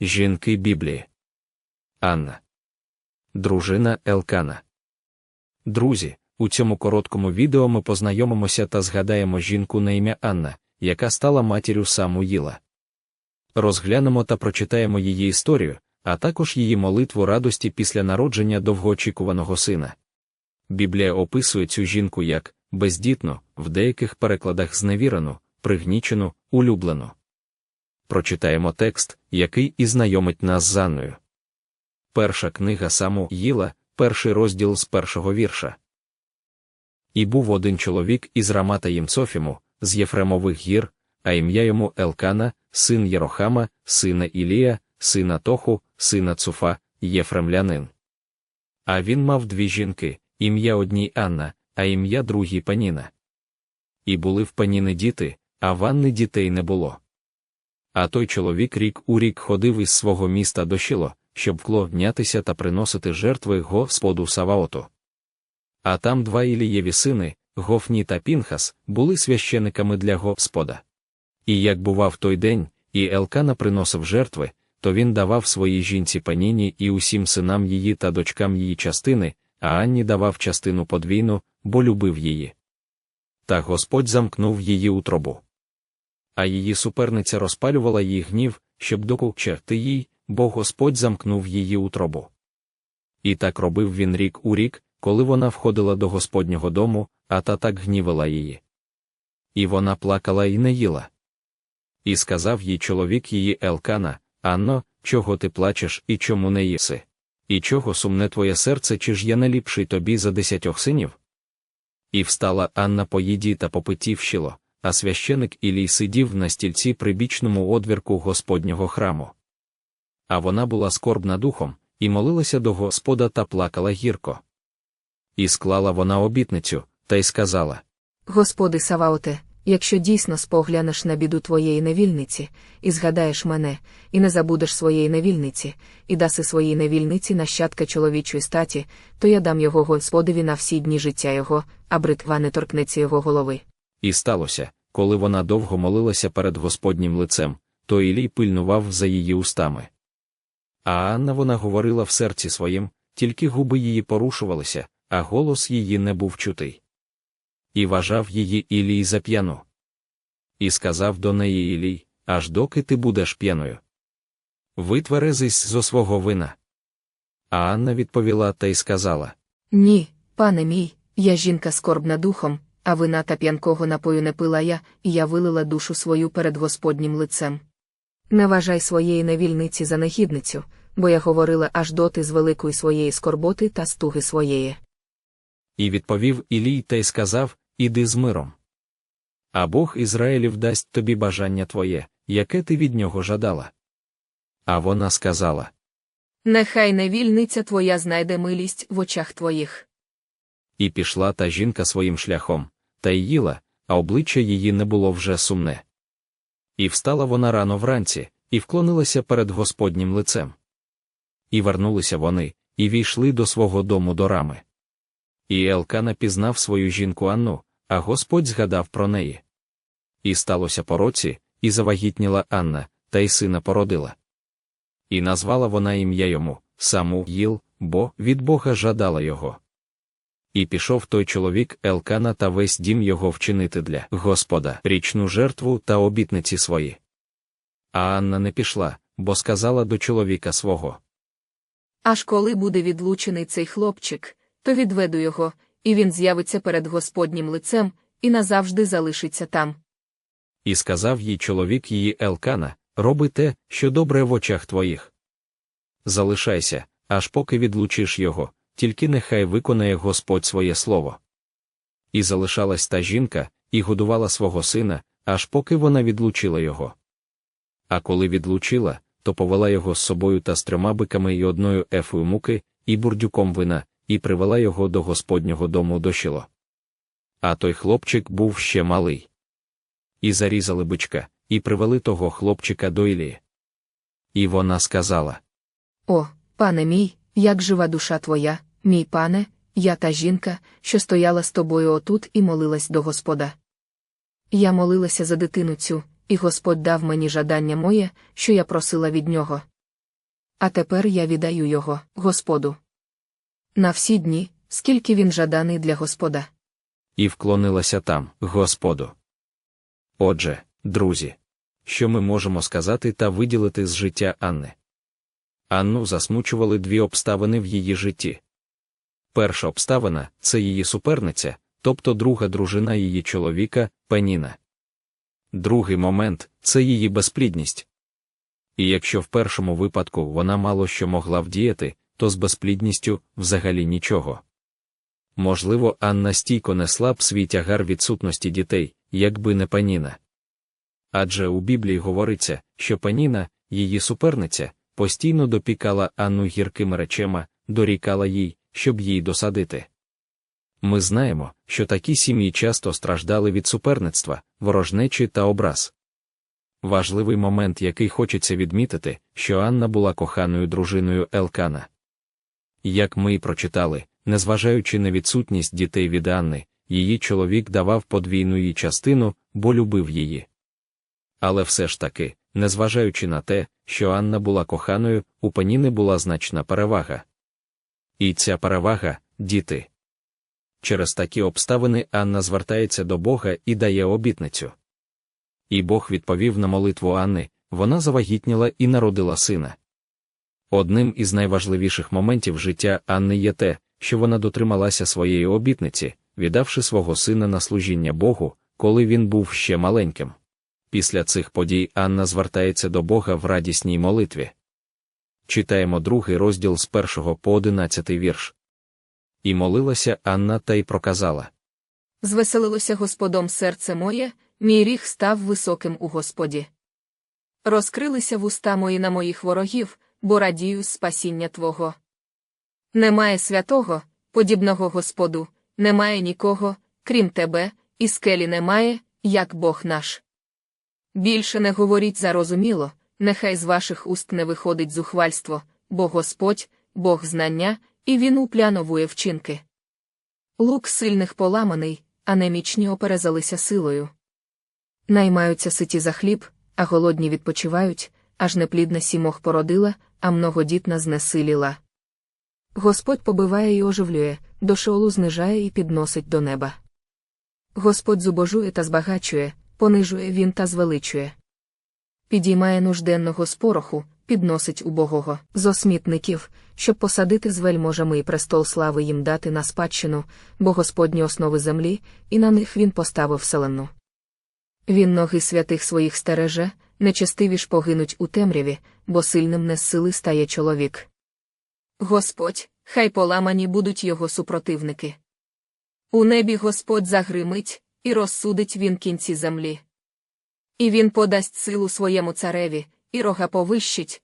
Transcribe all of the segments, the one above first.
Жінки Біблії. Анна. Дружина Елкана. Друзі, у цьому короткому відео ми познайомимося та згадаємо жінку на ім'я Анна, яка стала матір'ю Самуїла. Розглянемо та прочитаємо її історію, а також її молитву радості після народження довгоочікуваного сина. Біблія описує цю жінку як бездітну, в деяких перекладах зневірену, пригнічену, улюблену. Прочитаємо текст, який і знайомить нас з Анною. Перша книга Саму Їла, перший розділ з першого вірша. І був один чоловік із Рамата Ємцофіму, з Єфремових гір, а ім'я йому Елкана, син Єрохама, сина Ілія, сина Тоху, сина Цуфа, Єфремлянин. А він мав дві жінки, ім'я одній Анна, а ім'я другій Паніна. І були в Паніни діти, а в Анни дітей не було. А той чоловік рік у рік ходив із свого міста до Шіло, щоб вклонятися та приносити жертви Господу Саваоту. А там два Ілієві сини, Гофні та Пінхас, були священиками для Господа. І як бував той день, і Елкана приносив жертви, то він давав своїй жінці паніні і усім синам її та дочкам її частини, а Анні давав частину подвійну, бо любив її. Та Господь замкнув її утробу. А її суперниця розпалювала її гнів, щоб докучати їй, бо Господь замкнув її утробу. І так робив він рік у рік, коли вона входила до Господнього дому, а та так гнівила її. І вона плакала і не їла. І сказав їй чоловік її Елкана, Анно, чого ти плачеш і чому не їси? І чого сумне твоє серце, чи ж я не ліпший тобі за десятьох синів? І встала Анна по їді та по питті в щіло, а священик Ілій сидів на стільці при бічному одвірку Господнього храму. А вона була скорбна духом, і молилася до Господа та плакала гірко. І склала вона обітницю, та й сказала Господи Саваоте, якщо дійсно споглянеш на біду твоєї невільниці, і згадаєш мене, і не забудеш своєї невільниці, і даси своїй невільниці нащадка чоловічої статі, то я дам його Господові на всі дні життя його, а бритва не торкнеться його голови. І сталося, коли вона довго молилася перед Господнім лицем, то Ілій пильнував за її устами. А Анна вона говорила в серці своїм, тільки губи її порушувалися, а голос її не був чутий. І вважав її Ілій за п'яну. І сказав до неї Ілій, аж доки ти будеш п'яною. Витверезись зо свого вина. А Анна відповіла та й сказала Ні, пане мій, я жінка скорбна духом, а вина та п'янкого напою не пила я, і я вилила душу свою перед Господнім лицем. Не вважай своєї невільниці за негідницю, бо я говорила аж доти з великої своєї скорботи та стуги своєї. І відповів Ілій та й сказав Іди з миром. А Бог Ізраїлів дасть тобі бажання твоє, яке ти від нього жадала. А вона сказала Нехай невільниця твоя знайде милість в очах твоїх. І пішла та жінка своїм шляхом, та й їла, а обличчя її не було вже сумне. І встала вона рано вранці, і вклонилася перед Господнім лицем. І вернулися вони, і війшли до свого дому до рами. І Елкана пізнав свою жінку Анну, а Господь згадав про неї. І сталося по році, і завагітніла Анна, та й сина породила. І назвала вона ім'я йому Саму Їл, бо від Бога жадала його. І пішов той чоловік Елкана та весь дім його вчинити для Господа річну жертву та обітниці свої. А Анна не пішла, бо сказала до чоловіка свого. Аж коли буде відлучений цей хлопчик, то відведу його, і він з'явиться перед Господнім лицем, і назавжди залишиться там. І сказав їй чоловік її Елкана роби те, що добре в очах твоїх. Залишайся, аж поки відлучиш його, тільки нехай виконає Господь своє слово. І залишалась та жінка, і годувала свого сина, аж поки вона відлучила його. А коли відлучила, то повела його з собою та з трьома биками і одною ефою муки, і бурдюком вина, і привела його до Господнього дому до. А той хлопчик був ще малий. І зарізали бичка, і привели того хлопчика до Ілії. І вона сказала О, пане мій, як жива душа твоя, мій пане, я та жінка, що стояла з тобою отут і молилась до Господа. Я молилася за дитину цю, і Господь дав мені жадання моє, що я просила від нього. А тепер я віддаю його, Господу. На всі дні, скільки він жаданий для Господа. І вклонилася там, Господу. Отже, друзі, що ми можемо сказати та виділити з життя Анни? Анну засмучували дві обставини в її житті. Перша обставина це її суперниця, тобто друга дружина її чоловіка, Пеніна. Другий момент це її безплідність. І якщо в першому випадку вона мало що могла вдіяти, то з безплідністю взагалі нічого. Можливо, Анна стійко несла б свій тягар відсутності дітей, якби не паніна. Адже у Біблії говориться, що паніна, її суперниця, постійно допікала Анну гіркими речима, дорікала їй, щоб їй досадити. Ми знаємо, що такі сім'ї часто страждали від суперництва, ворожнечі та образ. Важливий момент, який хочеться відмітити, що Анна була коханою дружиною Елкана. Як ми й прочитали, незважаючи на відсутність дітей від Анни, її чоловік давав подвійну її частину, бо любив її. Але все ж таки, незважаючи на те, що Анна була коханою, у паніни була значна перевага. І ця перевага діти. Через такі обставини Анна звертається до Бога і дає обітницю. І Бог відповів на молитву Анни, вона завагітніла і народила сина. Одним із найважливіших моментів життя Анни є те, що вона дотрималася своєї обітниці, віддавши свого сина на служіння Богу, коли він був ще маленьким. Після цих подій Анна звертається до Бога в радісній молитві. Читаємо другий розділ з першого по одинадцятий вірш. І молилася Анна та й проказала. Звеселилося Господом серце моє, мій ріг став високим у Господі. Розкрилися вуста мої на моїх ворогів, бо радію спасіння Твого. Немає святого, подібного Господу, немає нікого, крім тебе, і скелі немає, як Бог наш. Більше не говоріть зарозуміло, нехай з ваших уст не виходить зухвальство, бо Господь, Бог знання, і він упляновує вчинки. Лук сильних поламаний, а немічні оперезалися силою. Наймаються ситі за хліб, а голодні відпочивають, аж неплідна сімох породила, а многодітна знесиліла. Господь побиває і оживлює, до шолу знижає і підносить до неба. Господь зубожує та збагачує, понижує він та звеличує. Підіймає нужденного з пороху, підносить убогого з осмітників, щоб посадити з вельможами і престол слави їм дати на спадщину, бо Господні основи землі, і на них він поставив селену. Він ноги святих своїх стереже, нечестиві ж погинуть у темряві, бо сильним не з сили стає чоловік. Господь, хай поламані будуть його супротивники. У небі Господь загримить, і розсудить він кінці землі. І він подасть силу своєму цареві, і рога повищить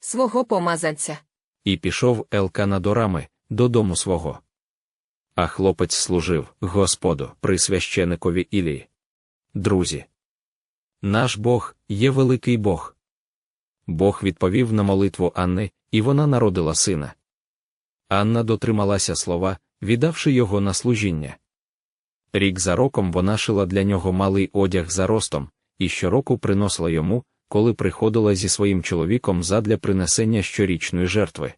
свого помазанця. І пішов Елкана до рами, додому свого. А хлопець служив Господу при священикові Ілії. Друзі. Наш Бог є великий Бог. Бог відповів на молитву Анни, і вона народила сина. Анна дотрималася слова, віддавши його на служіння. Рік за роком вона шила для нього малий одяг за ростом, і щороку приносила йому, коли приходила зі своїм чоловіком задля принесення щорічної жертви.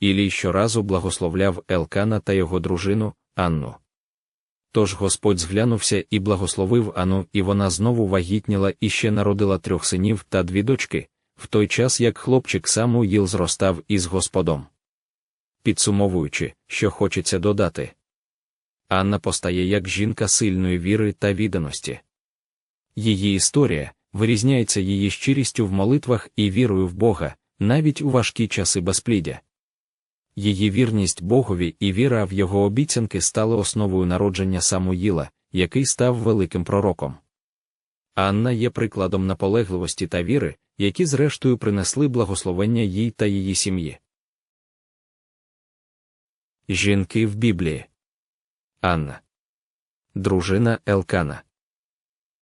Ілій щоразу благословляв Елкана та його дружину Анну. Тож Господь зглянувся і благословив Анну, і вона знову вагітніла і ще народила трьох синів та дві дочки, в той час як хлопчик Самуїл зростав із Господом. Підсумовуючи, що хочеться додати. Анна постає як жінка сильної віри та відданості. Її історія вирізняється її щирістю в молитвах і вірою в Бога, навіть у важкі часи безпліддя. Її вірність Богові і віра в його обіцянки стали основою народження Самуїла, який став великим пророком. Анна є прикладом наполегливості та віри, які зрештою принесли благословення їй та її сім'ї. Жінки в Біблії Анна. Дружина Елкана.